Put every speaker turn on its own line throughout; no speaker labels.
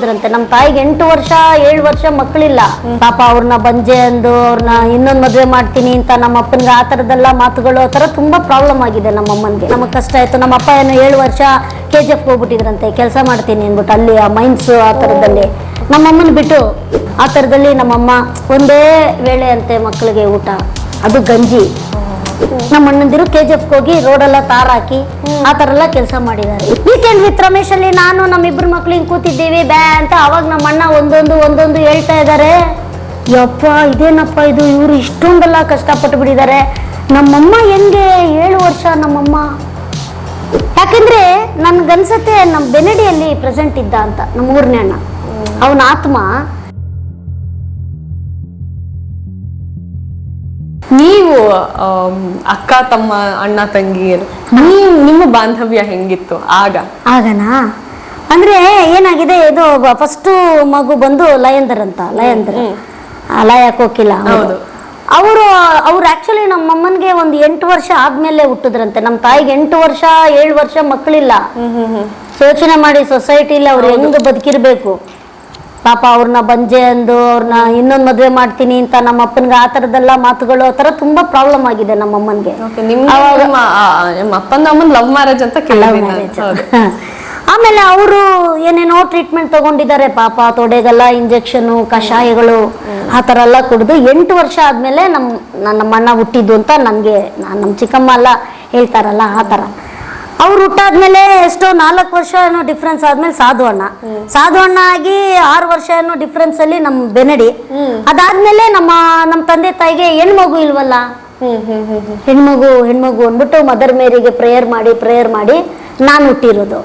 ಇದ್ರಂತೆ. ನಮ್ಮ ತಾಯಿಗೆ ಎಂಟು ವರ್ಷ, ಏಳು ವರ್ಷ ಮಕ್ಕಳಿಲ್ಲ. ಪಾಪ ಅವ್ರನ್ನ ಬಂಜೆ ಅಂದು, ಅವ್ರನ್ನ ಇನ್ನೊಂದ್ ಮದ್ವೆ ಮಾಡ್ತೀನಿ ಅಂತ ನಮ್ಮ ಅಪ್ಪನಿಗೆ ಆ ತರದೆಲ್ಲ ಮಾತುಗಳು, ಆ ತರ ತುಂಬಾ ಪ್ರಾಬ್ಲಮ್ ಆಗಿದೆ ನಮ್ಮ ಅಮ್ಮನ್ಗೆ. ನಮಗೆ ಕಷ್ಟ ಆಯ್ತು. ನಮ್ಮ ಅಪ್ಪ ಏನು ಏಳು ವರ್ಷ ಕೆ ಜಿ ಎಫ್ ಹೋಗ್ಬಿಟ್ಟಿದ್ರಂತೆ. ಕೆಲಸ ಮಾಡ್ತೀನಿ ಅಂದ್ಬಿಟ್ಟು ಅಲ್ಲಿ ಆ ಮೈನ್ಸ್ ಆ ತರದಲ್ಲಿ. ನಮ್ಮಮ್ಮನ ಬಿಟ್ಟು ಆ ತರದಲ್ಲಿ ನಮ್ಮಮ್ಮ ಒಂದೇ ವೇಳೆ ಅಂತೆ ಮಕ್ಕಳಿಗೆ ಊಟ. ಅದು ಗಂಜಿ. ನಮ್ಮ ಅಣ್ಣಂದಿರು ಕೆ ಜಿ ಎಫ್ ಹೋಗಿ ರೋಡೆಲ್ಲ ತಾರ್ ಹಾಕಿ ಆ ಥರ ಎಲ್ಲ ಕೆಲಸ ಮಾಡಿದ್ದಾರೆ. ವೀಕೆಂಡ್ ವಿತ್ ರಮೇಶ್ ಅಲ್ಲಿ ನಾನು, ನಮ್ಮಿಬ್ರು ಮಕ್ಳು ಹಿಂಗ್ ಕೂತಿದ್ದೀವಿ, ಬ್ಯಾ ಅಂತ ಅವಾಗ ನಮ್ಮ ಅಣ್ಣ ಒಂದೊಂದು ಒಂದೊಂದು ಹೇಳ್ತಾ ಇದ್ದಾರೆ. ಯಪ್ಪ, ಇದೇನಪ್ಪ ಇದು? ಇವರು ಇಷ್ಟೊಂದೆಲ್ಲ ಕಷ್ಟಪಟ್ಟು ಬಿಟ್ಟಿದ್ದಾರೆ. ನಮ್ಮಮ್ಮ ಹೆಂಗೆ ಏಳು ವರ್ಷ ನಮ್ಮಮ್ಮ? ಯಾಕಂದ್ರೆ ನನ್ಗನ್ಸತ್ತೆ ನಮ್ಮ ಬೆನಡಿಯಲ್ಲಿ ಪ್ರೆಸೆಂಟ್ ಇದ್ದ ಅಂತ ನಮ್ಮ ಊರನೇ ಅಣ್ಣ. ಅವನ ಆತ್ಮ
ನೀವು ಅಕ್ಕ ತಮ್ಮ ಅಣ್ಣ ತಂಗಿಯರು ನೀವು ನಿಮ್ಮ ಬಾಂಧವ್ಯ ಹೆಂಗಿತ್ತು ಆಗ?
ಆಗನಾ? ಅಂದ್ರೆ ಏನಾಗಿದೆ ಇದು ಫಸ್ಟ್ ಮಗು ಬಂದು ಲಯಂದರ್ ಅಂತ ಲಯಂದರ್. ಲಯ ಕೋಕಿಲ
ಹೌದು.
ಅವರು ಅವ್ರು ಆಕ್ಚುಲಿ ನಮ್ಮ ಅಮ್ಮನ್ಗೆ ಒಂದು ಎಂಟು ವರ್ಷ ಆದ್ಮೇಲೆ ಹುಟ್ಟಿದ್ರಂತೆ. ನಮ್ಮ ತಾಯಿಗೆ ಎಂಟು ವರ್ಷ ಏಳು ವರ್ಷ ಮಕ್ಕಳಿಲ್ಲ. ಯೋಚನೆ ಮಾಡಿ ಸೊಸೈಟಿಲಿ ಅವ್ರು ಹೆಂಗ್ ಬದುಕಿರ್ಬೇಕು? ಪಾಪ ಅವ್ರನ್ನ ಬಂಜೆ ಅಂದು ಅವ್ರನ್ನ ಇನ್ನೊಂದು ಮದ್ವೆ ಮಾಡ್ತೀನಿ ಅಂತ ನಮ್ಮ ಅಪ್ಪನ್ಗೆ ಆ ತರದೆಲ್ಲ ಮಾತುಗಳು ಆ ತರ ತುಂಬಾ ಪ್ರಾಬ್ಲಮ್ ಆಗಿದೆ ನಮ್ಮ ಅಮ್ಮನ್ಗೆ.
ನಿಮ್ಮ ಅಪ್ಪನ ಅಮ್ಮನ ಲವ್ ಮ್ಯಾರೇಜ್ ಅಂತ
ಲವ್ ಮ್ಯಾರೇಜ್ ಆಮೇಲೆ ಅವರು ಏನೇನೋ ಟ್ರೀಟ್ಮೆಂಟ್ ತಗೊಂಡಿದ್ದಾರೆ ಪಾಪ ತೊಡೆಗೆಲ್ಲ ಇಂಜೆಕ್ಷನ್ ಕಷಾಯಗಳು ಆ ಥರ ಎಲ್ಲ ಕುಡಿದು ಎಂಟು ವರ್ಷ ಆದ್ಮೇಲೆ ನಮ್ ನನ್ನ ನಮ್ಮ ಅಣ್ಣ ಹುಟ್ಟಿದ್ದು ಅಂತ ನನಗೆ ನಮ್ಮ ಚಿಕ್ಕಮ್ಮ ಎಲ್ಲ ಹೇಳ್ತಾರಲ್ಲ ಆ ಥರ. ಅವ್ರು ಹುಟ್ಟಾದ್ಮೇಲೆ ಎಷ್ಟೋ ನಾಲ್ಕು ವರ್ಷ ಏನೋ ಡಿಫ್ರೆನ್ಸ್ ಆದ್ಮೇಲೆ ಸಾಧು ಅಣ್ಣ. ಸಾಧು ಅಣ್ಣ ಆಗಿ ಆರು ವರ್ಷ ಏನೋ ಡಿಫ್ರೆನ್ಸ್ ಅಲ್ಲಿ ನಮ್ ಬೆನಡಿ ಅದಾದ್ಮೇಲೆ ನಮ್ಮ ನಮ್ಮ ತಂದೆ ತಾಯಿಗೆ ಹೆಣ್ಮಗು ಇಲ್ವಲ್ಲ? ಹೆಣ್ಮಗು ಹೆಣ್ಮಗು ಅಂದ್ಬಿಟ್ಟು ಮದರ್ ಮೇರಿಗೆ ಪ್ರೇಯರ್ ಮಾಡಿ ಪ್ರೇಯರ್ ಮಾಡಿ ನಾನು ಹುಟ್ಟಿರೋದು.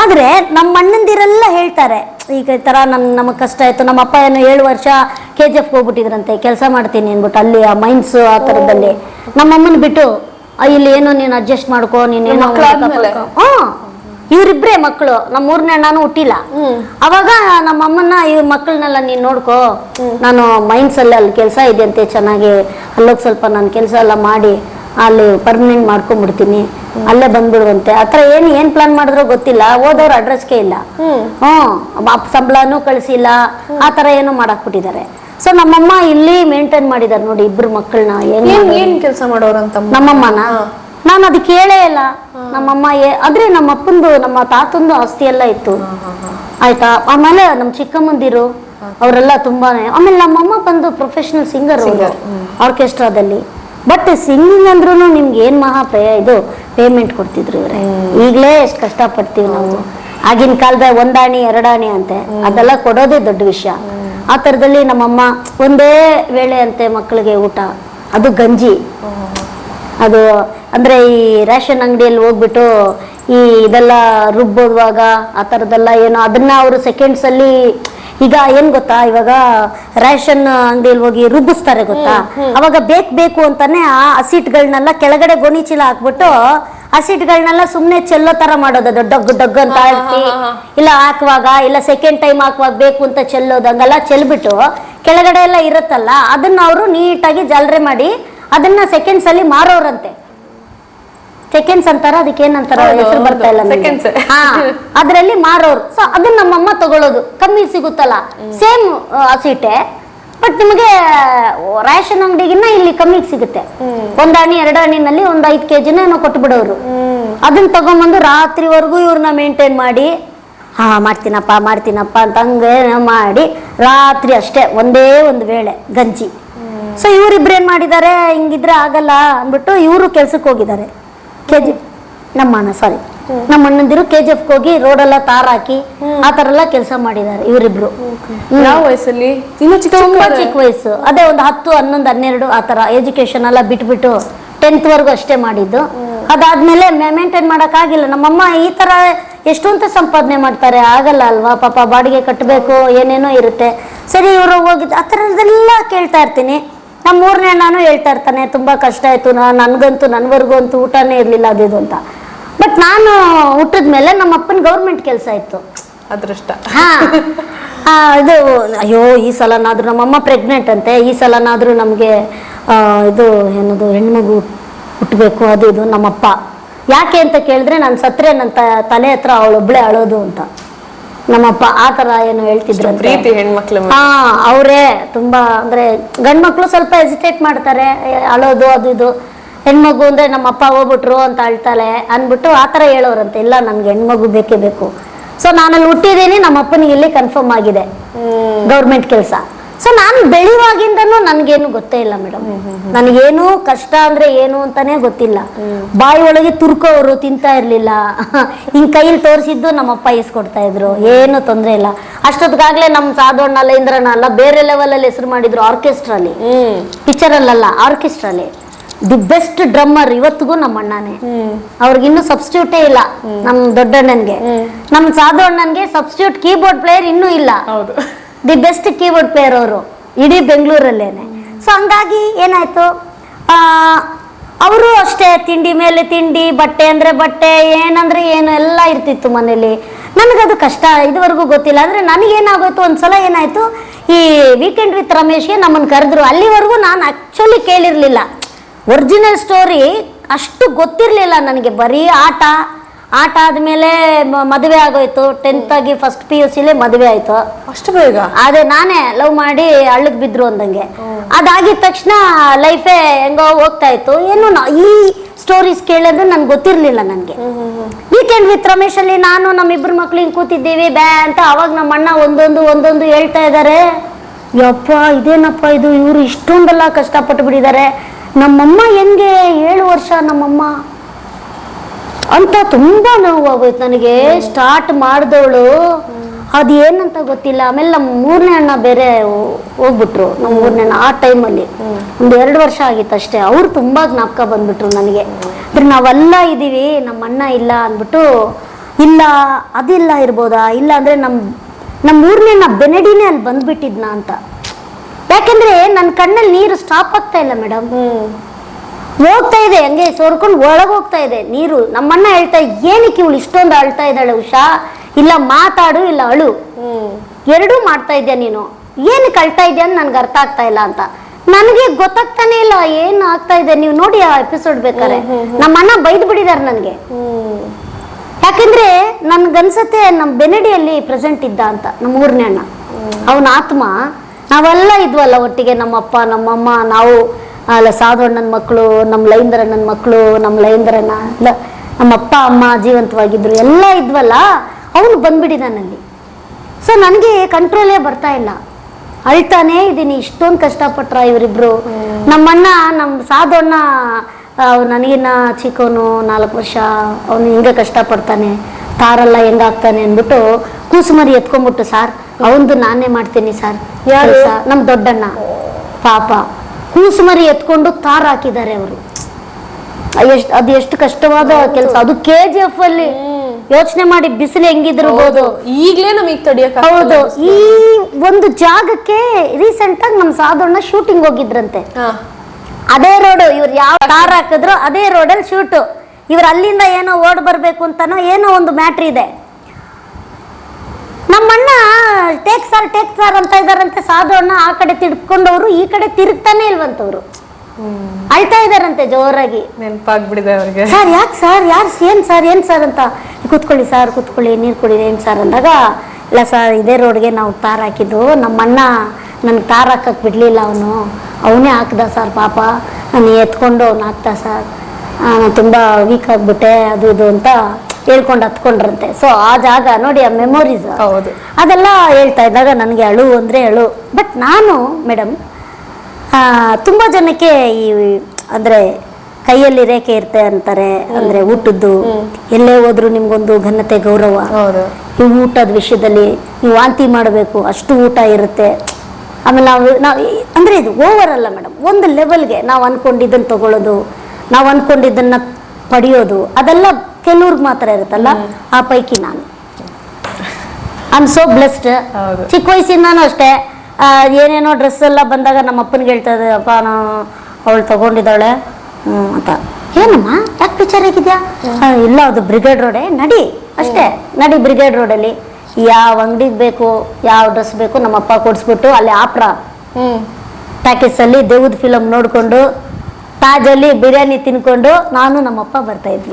ಆದ್ರೆ ನಮ್ಮ ಅಣ್ಣಂದಿರೆಲ್ಲ ಹೇಳ್ತಾರೆ ಈಗ ಈ ತರ ನಮ್ ನಮಗ್ ಕಷ್ಟ ಆಯ್ತು. ನಮ್ಮ ಅಪ್ಪ ಏನೋ ಏಳು ವರ್ಷ ಕೆ ಜಿ ಎಫ್ ಹೋಗ್ಬಿಟ್ಟಿದ್ರಂತೆ ಕೆಲಸ ಮಾಡ್ತೀನಿ ಅಂದ್ಬಿಟ್ಟು ಅಲ್ಲಿ ಆ ಮೈನ್ಸ್ ಆ ತರದಲ್ಲಿ. ನಮ್ಮಮ್ಮನ ಬಿಟ್ಟು ಇಲ್ಲಿ ಏನೋ ನೀನು ಅಡ್ಜಸ್ಟ್ ಮಾಡ್ಕೋ ನೀನ್ ಏನೋ
ಮಕ್ಳಾದ್ಮೇಲೆ?
ಹ್ಮ್ ಇವರಿಬ್ರೇ ಮಕ್ಕಳು ನಮ್ಮ ಮೂರನೇ ನಾನು ಹುಟ್ಟಿಲ್ಲ. ಅವಾಗ ನಮ್ಮ ಅಮ್ಮನ ಈ ಮಕ್ಕಳನ್ನೆಲ್ಲ ನೀನ್ ನೋಡ್ಕೋ ನಾನು ಮೈನ್ಸ್ ಅಲ್ಲಿ ಅಲ್ಲಿ ಕೆಲಸ ಇದೆಯಂತೆ ಚೆನ್ನಾಗಿ ಅಲ್ಲೋಗಿ ಸ್ವಲ್ಪ ನಾನು ಕೆಲಸ ಎಲ್ಲ ಮಾಡಿ ಅಲ್ಲಿ ಪರ್ಮನೆಂಟ್ ಮಾಡ್ಕೊಂಡ್ಬಿಡ್ತೀನಿ ಅಲ್ಲೇ ಬಂದ್ಬಿಡುವಂತೆ. ಆ ಥರ ಏನು ಏನು ಪ್ಲಾನ್ ಮಾಡಿದ್ರು ಗೊತ್ತಿಲ್ಲ. ಓದೋರು ಅಡ್ರೆಸ್ಗೆ ಇಲ್ಲ. ಹ್ಞೂ ಸಂಬಳನೂ ಕಳಿಸಿಲ್ಲ. ಆ ಥರ ಏನೋ ಮಾಡಾಕ್ಬಿಟ್ಟಿದ್ದಾರೆ. ಸೊ ನಮ್ಮಮ್ಮ ಇಲ್ಲಿ ಮೇಂಟೈನ್ ಮಾಡಿದಾರೆ ನೋಡಿ ಇಬ್ರು ಮಕ್ಕಳನ್ನ
ಏನ್ ಕೆಲಸ ಮಾಡೋರಂತ
ನಮ್ಮಮ್ಮನ? ನಾನು ಅದು ಕೇಳೇ ಇಲ್ಲ. ನಮ್ಮಮ್ಮ ಆದ್ರೆ ನಮ್ಮ ಅಪ್ಪಂದು ನಮ್ಮ ತಾತಂದು ಆಸ್ತಿ ಎಲ್ಲ ಇತ್ತು. ಆಯ್ತಾ? ಆಮೇಲೆ ನಮ್ಮ ಚಿಕ್ಕಮ್ಮಂದಿರು ಅವರೆಲ್ಲ ತುಂಬಾನೇ ಆಮೇಲೆ ನಮ್ಮಮ್ಮ ಬಂದು ಪ್ರೊಫೆಷನಲ್ ಸಿಂಗರ್ ಆರ್ಕೆಸ್ಟ್ರಾದಲ್ಲಿ ಬಟ್ ಸಿಂಗಿಂಗ್ ಅಂದ್ರೂ ನಿಮ್ಗೆ ಏನ್ ಮಹಾ ಇದು ಪೇಮೆಂಟ್ ಕೊಡ್ತಿದ್ರು ಇವ್ರೆ. ಈಗಲೇ ಎಷ್ಟು ಪಡ್ತೀವಿ ನಾವು. ಆಗಿನ ಕಾಲದ ಒಂದಾಣಿ ಎರಡಾಣಿ ಅಂತೆ. ಅದೆಲ್ಲ ಕೊಡೋದೇ ದೊಡ್ಡ ವಿಷಯ. ಆ ಥರದಲ್ಲಿ ನಮ್ಮಮ್ಮ ಒಂದೇ ವೇಳೆ ಅಂತೆ ಮಕ್ಕಳಿಗೆ ಊಟ. ಅದು ಗಂಜಿ. ಅದು ಅಂದ್ರೆ ಈ ರೇಷನ್ ಅಂಗಡಿಯಲ್ಲಿ ಹೋಗ್ಬಿಟ್ಟು ಈ ಇದೆಲ್ಲ ರುಬ್ಬೋದ್ವಾಗ ಆ ಥರದ್ದೆಲ್ಲ ಏನೋ ಅದನ್ನ ಅವರು ಸೆಕೆಂಡ್ಸ್ ಅಲ್ಲಿ ಈಗ ಏನ್ ಗೊತ್ತಾ? ಇವಾಗ ರೇಷನ್ ಅಂಗಡಿಯಲ್ಲಿ ಹೋಗಿ ರುಬ್ಬಿಸ್ತಾರೆ ಗೊತ್ತಾ? ಅವಾಗ ಬೇಕು ಬೇಕು ಅಂತಾನೆ ಆ ಹಸಿಟ್ಗಳನ್ನೆಲ್ಲ ಕೆಳಗಡೆ ಗೋಣಿ ಚೀಲ ಹಾಕ್ಬಿಟ್ಟು ಹಸಿಟ್ಗಳನ್ನೆಲ್ಲ ಸುಮ್ನೆ ಚೆಲ್ಲೋ ತರ ಮಾಡೋದು ಅದು ಡಗ್ ಡಗ್ ಅಂತ ಆಡ್ತಿ ಇಲ್ಲ ಹಾಕುವಾಗ ಇಲ್ಲ ಸೆಕೆಂಡ್ ಟೈಮ್ ಹಾಕುವಾಗ ಬೇಕು ಅಂತ ಚೆಲ್ಲೋದಂಗೆಲ್ಲ ಚೆಲ್ಬಿಟ್ಟು ಕೆಳಗಡೆ ಎಲ್ಲ ಇರುತ್ತಲ್ಲ ಅದನ್ನ ಅವರು ನೀಟಾಗಿ ಜಲ್ರೆ ಮಾಡಿ ಅದನ್ನ ಸೆಕೆಂಡ್ಸ್ ಅಲ್ಲಿ ಮಾರೋರಂತೆ. ಸೆಕೆಂಡ್ಸ್ ಅಂತಾರ ಅದಕ್ಕೆ ಏನಂತಾರ ಹೆಸರು ಬರ್ತಾ ಇಲ್ಲ ಅದ್ರಲ್ಲಿ ಮಾರೋರು. ಸೊ ಅದನ್ನ ನಮ್ಮಮ್ಮ ತಗೊಳ್ಳೋದು ಕಮ್ಮಿ ಸಿಗುತ್ತಲ್ಲ. ಸೇಮ್ ಹಸಿಟೆ. ಬಟ್ ನಿಮಗೆ ರೇಷನ್ ಅಂಗಡಿಗಿನ್ನ ಇಲ್ಲಿ ಕಮ್ಮಿ ಸಿಗುತ್ತೆ. ಒಂದ್ ಅಣಿ ಎರಡು ಅಣಿನಲ್ಲಿ ಒಂದ್ ಐದ್ ಕೆಜಿನ ಏನೋ ಕೊಟ್ಟು ಬಿಡೋರು ಅದನ್ನ ತಗೊಂಬಂದು ರಾತ್ರಿವರೆಗೂ ಇವ್ರನ್ನ ಮೇಂಟೈನ್ ಮಾಡಿ ಹಾ ಮಾಡ್ತೀನಪ್ಪ ಮಾಡ್ತೀನಪ್ಪ ಅಂತ ಹಂಗೆ ಮಾಡಿ ರಾತ್ರಿ ಅಷ್ಟೇ ಒಂದೇ ಒಂದು ವೇಳೆ ಗಂಜಿ. ಸೊ ಇವ್ರಿಬ್ರು ಏನ್ ಮಾಡಿದ್ದಾರೆ ಹಿಂಗಿದ್ರೆ ಆಗಲ್ಲ ಅಂದ್ಬಿಟ್ಟು ಇವರು ಕೆಲ್ಸಕ್ಕೆ ಹೋಗಿದ್ದಾರೆ. ಕೆ ಜಿ ನಮ್ಮ ಸಾರಿ ನಮ್ಮ ಅಣ್ಣಂದಿರು ಕೆ ಜಿ ಎಫ್ ಹೋಗಿ ರೋಡೆಲ್ಲ ತಾರ್ ಹಾಕಿ ಆ ತರ ಎಲ್ಲ ಕೆಲಸ ಮಾಡಿದ್ದಾರೆ ಇವರಿಬ್ರು.
ಯಾವ ವಯಸ್ಸಲ್ಲಿ? ಇನ್ನು ಚಿಕ್ಕ
ತುಂಬಾ ಚಿಕ್ಕ ವಯಸ್ಸು. ಅದೇ ಒಂದು ಹತ್ತು ಹನ್ನೊಂದು ಹನ್ನೆರಡು ಆ ತರ ಎಜುಕೇಶನ್ ಎಲ್ಲ ಬಿಟ್ಬಿಟ್ಟು ಟೆಂತ್ ವರ್ಗು ಅಷ್ಟೇ ಮಾಡಿದ್ದು. ಅದಾದ್ಮೇಲೆ ಮೇಂಟೈನ್ ಆಗಿಲ್ಲ. ನಮ್ಮಮ್ಮ ಈ ತರ ಎಷ್ಟು ಅಂತ ಸಂಪಾದನೆ ಮಾಡ್ತಾರೆ. ಆಗಲ್ಲ ಅಲ್ವಾ? ಪಾಪ ಬಾಡಿಗೆ ಕಟ್ಟಬೇಕು ಏನೇನೋ ಇರುತ್ತೆ. ಸರಿ ಇವರು ಹೋಗಿದ್ದು ಆ ಥರದ್ದೆಲ್ಲ ಕೇಳ್ತಾ ಇರ್ತೀನಿ. ನಮ್ಮ ಮೂರನೇ ನಾನು ಹೇಳ್ತಾ ಇರ್ತಾನೆ ತುಂಬಾ ಕಷ್ಟ ಆಯ್ತು. ನನಗಂತೂ ನನ್ವರ್ಗೂ ಅಂತೂ ಊಟನೇ ಇರಲಿಲ್ಲ ಅದಿದು ಅಂತ. ನಾನು ಹುಟ್ಟಿದ್ಮೇಲೆ ನಮ್ಮ ಅಪ್ಪನ ಗೌರ್ಮೆಂಟ್ ಕೆಲಸ ಇತ್ತು.
ಅದೃಷ್ಟ.
ಹಾ. ಇದು ಅಯ್ಯೋ ಈ ಸಲನಾದ್ರೂ ನಮ್ಮಮ್ಮ ಪ್ರೆಗ್ನೆಂಟ್ ಅಂತೆ ಈ ಸಲನಾದ್ರೂ ನಮಗೆ ಇದು ಏನದು ಹೆಣ್ಮಗು ಹುಟ್ಟಬೇಕು ಅದು ಇದು ನಮ್ಮಪ್ಪ ಯಾಕೆ ಅಂತ ಕೇಳಿದ್ರೆ ನಾನು ಸತ್ರೆ ನನ್ನ ತಲೆ ಹತ್ರ ಅವಳೊಬ್ಳೆ ಅಳೋದು ಅಂತ. ನಮ್ಮಪ್ಪ ಆ ತರ ಏನು ಹೇಳ್ತಿದ್ರು
ಪ್ರೀತಿ ಹೆಣ್ಮಕ್ಳು.
ಹಾ ಅವರೇ ತುಂಬಾ ಅಂದ್ರೆ ಗಂಡ್ಮಕ್ಳು ಸ್ವಲ್ಪ ಎಜಿಟೇಟ್ ಮಾಡ್ತಾರೆ ಅಳೋದು ಅದು ಇದು. ಹೆಣ್ಮಗು ಅಂದರೆ ನಮ್ಮ ಅಪ್ಪ ಹೋಗ್ಬಿಟ್ರು ಅಂತ ಅಳ್ತಾಳೆ ಅಂದ್ಬಿಟ್ಟು ಆ ಥರ ಹೇಳೋರಂತೆ. ಇಲ್ಲ ನನಗೆ ಹೆಣ್ಮಗು ಬೇಕೇ ಬೇಕು. ಸೊ ನಾನಲ್ಲಿ ಹುಟ್ಟಿದ್ದೀನಿ ನಮ್ಮ ಅಪ್ಪನಿಗೆ ಇಲ್ಲಿ ಕನ್ಫರ್ಮ್ ಆಗಿದೆ. ಗೌರ್ಮೆಂಟ್ ಕೆಲಸ. ಸೊ ನಾನು ಬೆಳೆಯುವಾಗಿಂದನೂ ನನಗೇನು ಗೊತ್ತೇ ಇಲ್ಲ ಮೇಡಮ್. ನನಗೇನು ಕಷ್ಟ ಅಂದ್ರೆ ಏನು ಅಂತಾನೆ ಗೊತ್ತಿಲ್ಲ. ಬಾಯಿ ಒಳಗೆ ತುರ್ಕೋರು ತಿಂತಾ ಇರ್ಲಿಲ್ಲ. ಹಿಂಗ್ ಕೈಯಲ್ಲಿ ತೋರಿಸಿದ್ದು ನಮ್ಮಪ್ಪ ಇಸ್ಕೊಡ್ತಾ ಇದ್ರು. ಏನು ತೊಂದರೆ ಇಲ್ಲ. ಅಷ್ಟೊತ್ತಿಗಾಗ್ಲೇ ನಮ್ಮ ಸಾಧೋಣ್ಣ ಇಂದ್ರನ ಅಲ್ಲ ಬೇರೆ ಲೆವೆಲಲ್ಲಿ ಹೆಸರು ಮಾಡಿದ್ರು ಆರ್ಕೆಸ್ಟ್ರಲ್ಲಿ ಪಿಕ್ಚರಲ್ಲ ಆರ್ಕೆಸ್ಟ್ರಲ್ಲಿ ದಿ ಬೆಸ್ಟ್ ಡ್ರಮ್ಮರ್ ಇವತ್ತಿಗೂ ನಮ್ಮ ಅಣ್ಣನೇ ಅವ್ರಿಗಿನ್ನೂ ಸಬ್ಸ್ಟ್ಯೂಟೇ ಇಲ್ಲ ನಮ್ಮ ದೊಡ್ಡಣ್ಣನ್ಗೆ. ನಮ್ಮ ಸಾಧು ಅಣ್ಣನ್ಗೆ ಸಬ್ಸ್ಟ್ಯೂಟ್ ಕೀಬೋರ್ಡ್ ಪ್ಲೇಯರ್ ಇನ್ನೂ ಇಲ್ಲ. ದಿ ಬೆಸ್ಟ್ ಕೀಬೋರ್ಡ್ ಪ್ಲೇಯರ್ ಅವರು ಇಡೀ ಬೆಂಗಳೂರಲ್ಲೇನೆ. ಸೊ ಹಂಗಾಗಿ ಏನಾಯ್ತು? ಅವರು ಅಷ್ಟೇ ತಿಂಡಿ ಮೇಲೆ ತಿಂಡಿ ಬಟ್ಟೆ ಅಂದ್ರೆ ಬಟ್ಟೆ ಏನಂದ್ರೆ ಏನು ಎಲ್ಲ ಇರ್ತಿತ್ತು ಮನೇಲಿ. ನನಗದು ಕಷ್ಟ ಇದುವರೆಗೂ ಗೊತ್ತಿಲ್ಲ. ಅಂದ್ರೆ ನನಗೇನಾಗೋಯ್ತು? ಒಂದ್ಸಲ ಏನಾಯ್ತು? ಈ ವೀಕೆಂಡ್ ವಿತ್ ರಮೇಶ್ಗೆ ನಮ್ಮನ್ನು ಕರೆದ್ರು. ಅಲ್ಲಿವರೆಗೂ ನಾನು ಆಕ್ಚುಲಿ ಕೇಳಿರ್ಲಿಲ್ಲ. ಒರಿಜಿನಲ್ ಸ್ಟೋರಿ ಅಷ್ಟು ಗೊತ್ತಿರಲಿಲ್ಲ ನನಗೆ. ಬರೀ ಆಟ. ಆಟ ಆದಮೇಲೆ ಮದುವೆ ಆಗೋಯ್ತು. ಟೆಂತ್ ಆಗಿ ಫಸ್ಟ್ ಪಿ ಯು ಸಿಲೇ ಮದುವೆ ಆಯ್ತು.
ಅಷ್ಟು ಬೇಗ?
ಅದೇ ನಾನೇ ಲವ್ ಮಾಡಿ ಹಳ್ಳಕ್ ಬಿದ್ರು ಅಂದಂಗೆ. ಅದಾಗಿದ ತಕ್ಷಣ ಲೈಫೇ ಹೆಂಗೋ ಹೋಗ್ತಾ ಇತ್ತು. ಏನು ಈ ಸ್ಟೋರೀಸ್ ಕೇಳೋದು ನನ್ಗೆ ಗೊತ್ತಿರಲಿಲ್ಲ ನನಗೆ. ವೀಕೆಂಡ್ ವಿತ್ ರಮೇಶ್ ಅಲ್ಲಿ ನಾನು ನಮ್ಮಿಬ್ರು ಮಕ್ಳು ಹಿಂಗೆ ಕೂತಿದ್ದೀವಿ ಬ್ಯಾ ಅಂತ ಅವಾಗ ನಮ್ಮ ಅಣ್ಣ ಒಂದೊಂದು ಒಂದೊಂದು ಹೇಳ್ತಾ ಇದ್ದಾರೆ ಯಪ್ಪ ಇದೇನಪ್ಪ ಇದು? ಇವರು ಇಷ್ಟೊಂದೆಲ್ಲ ಕಷ್ಟಪಟ್ಟು ಬಿಟ್ಟಿದ್ದಾರೆ. ನಮ್ಮಮ್ಮ ಹೆಂಗೆ ಏಳು ವರ್ಷ ನಮ್ಮಮ್ಮ? ಅಂತ ತುಂಬಾ ನೋವಾಗೋಯ್ತು ನನಗೆ. ಸ್ಟಾರ್ಟ್ ಮಾಡಿದವಳು. ಅದು ಏನಂತ ಗೊತ್ತಿಲ್ಲ. ಆಮೇಲೆ ನಮ್ಮ ಮೂರನೇ ಅಣ್ಣ ಬೇರೆ ಹೋಗ್ಬಿಟ್ರು. ನಮ್ಮ ಮೂರನೇ ಅಣ್ಣ ಆ ಟೈಮಲ್ಲಿ ಒಂದು ಎರಡು ವರ್ಷ ಆಗಿತ್ತು ಅಷ್ಟೇ. ಅವ್ರು ತುಂಬಾ ಜ್ಞಾಪಕ ಬಂದ್ಬಿಟ್ರು ನನಗೆ. ಅಂದ್ರೆ ನಾವೆಲ್ಲ ಇದೀವಿ ನಮ್ಮ ಅಣ್ಣ ಇಲ್ಲ ಅಂದ್ಬಿಟ್ಟು, ಇಲ್ಲ, ಅದಿಲ್ಲ ಇರ್ಬೋದಾ? ಇಲ್ಲ ಅಂದ್ರೆ ನಮ್ಮ ನಮ್ಮ ಮೂರನೇ ಅಣ್ಣ ಬೆನಡಿನೇ ಅಲ್ಲಿ ಬಂದ್ಬಿಟ್ಟಿದ್ನಾ ಅಂತ. ಯಾಕೆಂದ್ರೆ ನನ್ನ ಕಣ್ಣಲ್ಲಿ ನೀರು ಸ್ಟಾಪ್ ಆಗ್ತಾ ಇಲ್ಲ ಮೇಡಮ್ ಹೋಗ್ತಾ ಇದೆ ಹಂಗೆ ಸೋರ್ಕೊಂಡು ಒಳಗೆ ಹೋಗ್ತಾ ಇದೆ ನೀರು. ನಮ್ಮಣ್ಣ ಹೇಳ್ತಾ ಏನಕ್ಕೆ ಇವಳು ಇಷ್ಟೊಂದು ಅಳ್ತಾ ಇದ್ದಾಳೆ ಉಷಾ? ಇಲ್ಲ ಮಾತಾಡು ಇಲ್ಲ ಅಳು. ಎರಡೂ ಮಾಡ್ತಾ ಇದ್ಯಾ ನೀನು? ಏನಕ್ಕೆ ಅಳ್ತಾ ಇದೆಯಾ ಅಂತ ನನ್ಗೆ ಅರ್ಥ ಆಗ್ತಾ ಇಲ್ಲ ಅಂತ. ನನಗೆ ಗೊತ್ತಾಗ್ತಾನೆ ಇಲ್ಲ ಏನು ಆಗ್ತಾ ಇದೆ? ನೀವು ನೋಡಿ ಆ ಎಪಿಸೋಡ್ ಬೇಕಾದ್ರೆ. ನಮ್ಮ ಅಣ್ಣ ಬೈದ್ ಬಿಡಿದಾರೆ ನನಗೆ. ಯಾಕಂದ್ರೆ ನನ್ಗನ್ಸತ್ತೆ ನಮ್ಮ ಬೆನಡಿಯಲ್ಲಿ ಪ್ರೆಸೆಂಟ್ ಇದ್ದ ಅಂತ ನಮ್ಮ ಮೂರನೇ ಅಣ್ಣ. ಅವನ ಆತ್ಮ ನಾವೆಲ್ಲ ಇದ್ವಲ್ಲ ಒಟ್ಟಿಗೆ ನಮ್ಮಪ್ಪ ನಮ್ಮಮ್ಮ ನಾವು ಅಲ್ಲ ಸಾಧುವಣ್ಣನ ಮಕ್ಕಳು ನಮ್ಮ ಲೈಂದರಣ್ಣನ ಮಕ್ಕಳು ನಮ್ಮ ಲೈಂದರಣ್ಣ ಇಲ್ಲ ನಮ್ಮ ಅಪ್ಪ ಅಮ್ಮ ಜೀವಂತವಾಗಿದ್ರು ಎಲ್ಲ ಇದ್ವಲ್ಲ ಅವನು ಬಂದ್ಬಿಟ್ಟಿದ್ದಾನಲ್ಲಿ ಸೊ ನನಗೆ ಕಂಟ್ರೋಲೇ ಬರ್ತಾ ಇಲ್ಲ. ಅಳ್ತಾನೇ ಇದ್ದೀನಿ ಇಷ್ಟೊಂದು ಕಷ್ಟಪಟ್ರ ಇವರಿಬ್ರು. ನಮ್ಮಣ್ಣ ನಮ್ಮ ಸಾಧುವಣ್ಣ ಅವ್ನು ನನಗಿನ್ನ ಚಿಕ್ಕವನು ನಾಲ್ಕು ವರ್ಷ ಅವನು ಹಿಂಗೆ ಕಷ್ಟಪಡ್ತಾನೆ ತಾರಲ್ಲ ಹೆಂಗಾಗ್ತಾನೆ ಅಂದ್ಬಿಟ್ಟು ಕೂಸುಮರಿ ಎತ್ಕೊಂಡ್ಬಿಟ್ಟು ಸಾರ್ ಅವಂದು ನಾನೇ ಮಾಡ್ತೀನಿ ಸರ್. ನಮ್ಮ ದೊಡ್ಡಣ್ಣ. ಪಾಪ. ಕೂಸುಮರಿ ಎತ್ಕೊಂಡು ತಾರ್ ಹಾಕಿದ್ದಾರೆ ಅವರು. ಎಷ್ಟು ಅದು ಎಷ್ಟು ಕಷ್ಟವಾದ ಕೆಲಸ. ಅದು ಕೆ ಜಿ ಎಫ್ ಅಲ್ಲಿ ಯೋಚನೆ ಮಾಡಿ ಬಿಸಿಲು ಹೆಂಗಿದಿರ್ಬೋದು
ಈಗಲೇ ನಮಗೆ ತಡಿಯಕ್
ಹೌದು. ಈ ಒಂದು ಜಾಗಕ್ಕೆ ರೀಸೆಂಟ್ ಆಗಿ ನಮ್ಮ ಸಾಧುಣ್ಣ ಶೂಟಿಂಗ್ ಹೋಗಿದ್ರಂತೆ. ಅದೇ ರೋಡ್ ಇವ್ರು ಯಾವ ಕಾರ್ ಹಾಕಿದ್ರು ಅದೇ ರೋಡಲ್ಲಿ ಶೂಟು ಇವ್ರು ಅಲ್ಲಿಂದ ಏನೋ ಓಡ್ ಬರ್ಬೇಕು ಅಂತಾನೋ ಏನೋ ಒಂದು ಮ್ಯಾಟ್ರ್ ಇದೆ. ಟೇಕ್ ಸರ್ ಟೇಕ್ ಸರ್ ಅಂತ ಇದಾರಂತೆ. ಸಾಧು ಅಣ್ಣ ಆ ಕಡೆ ತಿಡ್ಕೊಂಡವ್ರು ಈ ಕಡೆ ತಿರುಗ್ತಾನೆ ಇಲ್ವಂತವ್ರು. ಅಳ್ತಾ ಇದಾರಂತೆ ಜೋರಾಗಿ.
ನೆನಪಾಗ್ಬಿಡಿದೆ ಅವ್ರಿಗೆ.
ಸರ್ ಯಾಕೆ ಸರ್ ಯಾರು ಏನ್ ಸರ್ ಏನ್ ಸರ್ ಅಂತ. ಕೂತ್ಕೊಳ್ಳಿ ಸರ್ ಕೂತ್ಕೊಳ್ಳಿ ನೀರು ಕುಡಿ ಏನ್ ಸರ್ ಅಂದಾಗ ಇಲ್ಲ ಸರ್ ಇದೇ ರೋಡ್ಗೆ ನಾವು ತಾರ್ ಹಾಕಿದ್ದು. ನಮ್ಮ ಅಣ್ಣ ನನ್ಗೆ ತಾರ್ ಹಾಕಕ್ ಬಿಡ್ಲಿಲ್ಲ ಅವನು. ಅವನೇ ಹಾಕ್ದ ಸರ್ ಪಾಪ. ನಾನು ಎತ್ಕೊಂಡು ಅವ್ನು ಹಾಕ್ದ ಸರ್ ನಾನು ತುಂಬ ವೀಕ್ ಆಗಿಬಿಟ್ಟೆ ಅದು ಇದು ಅಂತ. ಹೇಳ್ಕೊಂಡು ಹತ್ಕೊಂಡ್ರಂತೆ. ಸೊ ಆ ಜಾಗ ನೋಡಿ ಆ ಮೆಮೊರೀಸ್
ಹೌದು.
ಅದೆಲ್ಲ ಹೇಳ್ತಾ ಇದ್ದಾಗ ನನಗೆ ಅಳು ಅಂದರೆ ಅಳು. ಬಟ್ ನಾನು ಮೇಡಮ್ ತುಂಬ ಜನಕ್ಕೆ ಈ ಅಂದರೆ ಕೈಯಲ್ಲಿ ರೇಖೆ ಇರುತ್ತೆ ಅಂತಾರೆ. ಅಂದರೆ ಊಟದ್ದು. ಎಲ್ಲೇ ಹೋದ್ರು ನಿಮ್ಗೊಂದು ಘನತೆ ಗೌರವ.
ಹೌದು.
ಈ ಊಟದ ವಿಷಯದಲ್ಲಿ ನೀವು ವಾಂತಿ ಮಾಡಬೇಕು ಅಷ್ಟು ಊಟ ಇರುತ್ತೆ. ಆಮೇಲೆ ನಾವು ನಾವು ಅಂದರೆ ಇದು ಓವರ್ ಅಲ್ಲ ಮೇಡಮ್ ಒಂದು ಲೆವೆಲ್ಗೆ ನಾವು ಅಂದ್ಕೊಂಡಿದ್ದನ್ನು ತಗೊಳ್ಳೋದು ನಾವು ಅಂದ್ಕೊಂಡಿದ್ದನ್ನು ಪಡೆಯೋದು ಅದೆಲ್ಲ ಕೆಲವ್ರಿಗೆ ಮಾತ್ರ ಇರುತ್ತಲ್ಲ? ಆ ಪೈಕಿ ನಾನು. ಐ ಆಮ್ ಸೋ ಬ್ಲೆಸ್ಡ್ ಚಿಕ್ಕ ವಯಸ್ಸಿಂದಾನು ಅಷ್ಟೇ. ಏನೇನೋ ಡ್ರೆಸ್ ಎಲ್ಲ ಬಂದಾಗ ನಮ್ಮ ಅಪ್ಪನಿಗೆ ಹೇಳ್ತಾ ಇದ್ದೆ ಅಪ್ಪ ನಾನು ಅವಳು ತಗೊಂಡಿದ್ದಾಳೆ. ಹ್ಞೂ ಅಂತ. ಏನಮ್ಮ ಯಾಕೆ ಪಿಕ್ಚರ್ ಇಲ್ಲ ಅದು ಬ್ರಿಗೇಡ್ ರೋಡೇ ನಡಿ ಅಷ್ಟೇ. ನಡಿ ಬ್ರಿಗೇಡ್ ರೋಡಲ್ಲಿ ಯಾವ ಅಂಗಡಿಗೆ ಬೇಕು ಯಾವ ಡ್ರೆಸ್ ಬೇಕು ನಮ್ಮ ಅಪ್ಪ ಕೊಡಿಸ್ಬಿಟ್ಟು ಅಲ್ಲಿ ಆಪ್ರ ಪ್ಯಾಕೇಜಲ್ಲಿ ದೇವ್ದ ಫಿಲಮ್ ನೋಡಿಕೊಂಡು ತಾಜಲ್ಲಿ ಬಿರಿಯಾನಿ ತಿನ್ಕೊಂಡು ನಾನು ನಮ್ಮಪ್ಪ ಬರ್ತಾ ಇದ್ವಿ.